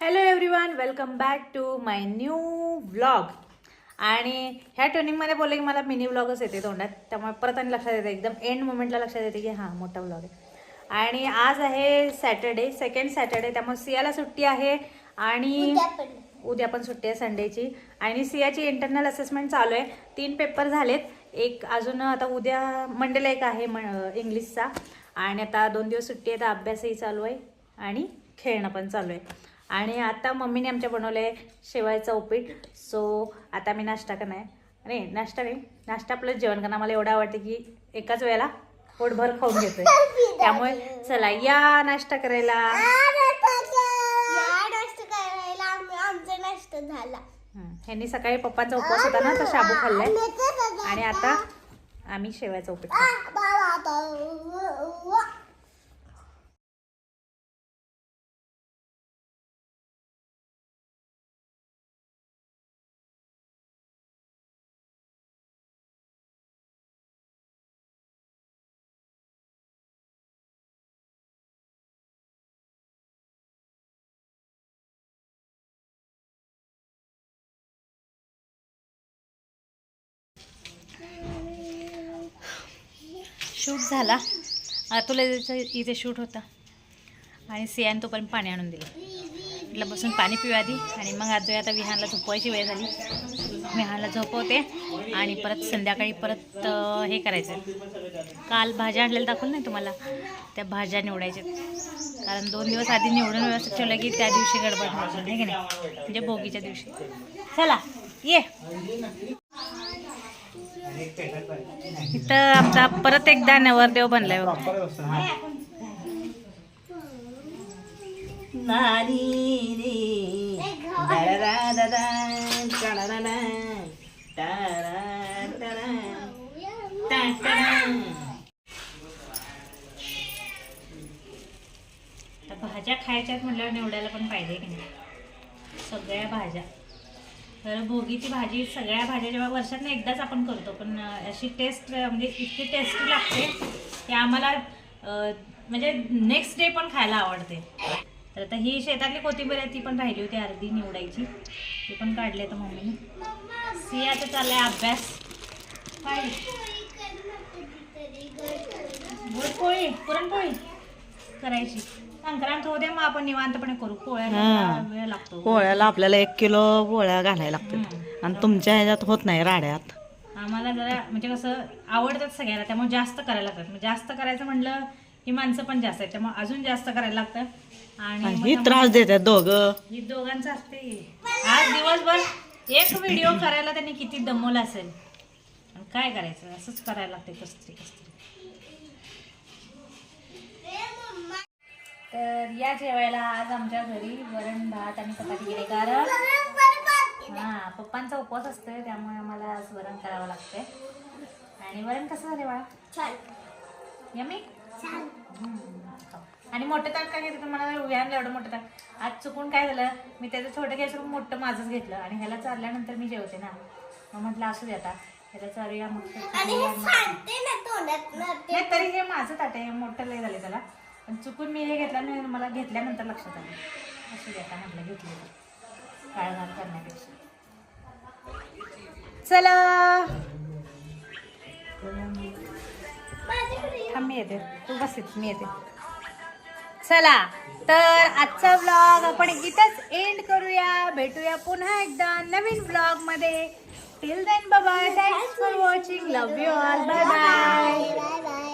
Hello everyone welcome back to my new vlog आणि ह्या ट्रेनिंगमध्ये बोलले की मला मिनी व्लॉगच येते तोंडात. त्यामुळे परत आणि लक्षात येते एकदम एंड मोमेंटला लक्षात येते की हां मोठा व्लॉग आहे. आणि आज आहे सॅटर्डे सेकंड सॅटर्डे त्यामुळे सियाला सुट्टी आहे आणि उद्या पण. सुट्टी आहे संडेची आणि सियाची इंटरनल असेसमेंट चालू आहे. तीन पेपर झालेत. एक अजून आता उद्या मंडेला एक आहे म इंग्लिशचा आणि आता दोन दिवस सुट्टी आहे तर अभ्यासही चालू आहे आणि खेळणं पण चालू आहे. आणि आता मम्मीने आमच्या बनवलं आहे शेवायचं उपीट. सो आता मी नाश्ता करणार आहे. अरे नाश्ता नाही. नाश्ता प्लस जेवण करणार. मला एवढं आवडते की एकाच वेळेला पोटभर खाऊन घेतोय. त्यामुळे चला या नाश्ता करायला. या नाश्ता ह्यांनी सकाळी पप्पांचा उपवास होता ना तर शाबू खाल्लाय. आणि आता आम्ही शेवायचा उपीट शूट झाला. तुला इथे शूट होता. आणि सियान तोपर्यंत पाणी आणून दिलं. म्हटलं बसून पाणी पिऊ आधी आणि मग आज आता विहानला झोपवायची वेळ झाली. विहानला झोपवते आणि परत संध्याकाळी परत हे करायचं. काल भाज्या आणलेल्या दाखवलं नाही तुम्हाला? त्या भाज्या निवडायच्या. कारण दोन दिवस आधी निवडून व्यवस्थित ठेवलं की त्या दिवशी गडबड नाही की नाही? म्हणजे भोगीच्या दिवशी. चला ये. इथं आमचा परत एकदा नवरदेव बनलाय भाज्या खायच्यात म्हटल्यावर निवडायला पण पाहिजे की नाही? सगळ्या भाज्या. तर भोगीची भाजी सगळ्या भाज्या जेव्हा वर्षातनं एकदाच आपण करतो पण अशी टेस्ट म्हणजे इतकी टेस्टी लागते की आम्हाला म्हणजे नेक्स्ट डे पण खायला आवडते. तर आता ही शेतातली कोथिंबीर आहे ती पण राहिली होती अर्धी निवडायची. ती पण काढली तर मम्मीने. सियाचा चाललाय अभ्यास. काय? पोळी पुरणपोळी करायची. संक्रांत होऊ दे मग आपण निवांतपणे करू. पोळ्याला हा. वेळ लागतो. पोळ्याला आपल्याला एक किलो पोळ्या घालायला लागतात. आणि तुमच्या ह्याच्यात होत नाही राड्यात. आम्हाला जरा म्हणजे कसं आवडतात सगळ्याला त्यामुळे जास्त करायला लागतात. मग जास्त करायचं म्हणलं की माणसं पण जास्त आहेत. त्यामुळे अजून जास्त करायला लागतं. आणि ही त्रास देतात दोघं. ही दोघांचं असते. आज दिवसभर एक व्हिडिओ करायला त्यांनी किती दमवलं असेल. काय करायचं? असंच करायला लागते कसतरी कसतरी. तर या जेवायला आज आमच्या घरी वरण भात आणि चपाती केली. कारण हा पप्पांचा उपवास असतोय त्यामुळे आम्हाला आज वरण करावं लागतंय. आणि वरण कसं झाले बाळा? यमी आणि मोठं ताट काय घेतलं? मला व्यायाम एवढं मोठं ताट. आज चुकून काय झालं? मी त्याचं छोटं घ्यायचं मोठं माझंच घेतलं. आणि ह्याला चालल्यानंतर मी जेवते ना. मग म्हटलं असू दे आता. ह्याला चालूया मग. हे तरी हे माझं ताट आहे. मोठं लय झाले त्याला. पण चुकून मी हे घेतला नाही मला घेतल्यानंतर लक्षात आलं. असू दे म्हटलं घेतलं काळघाल करण्यापेक्षा. चला. थांब मी येते. तू बस मी येते. चला. तर आजचा ब्लॉग आपण इथंच एंड करूया. भेटूया पुन्हा एकदा नवीन ब्लॉगमध्ये. टिल देन बाबा thanks for watching love you all bye bye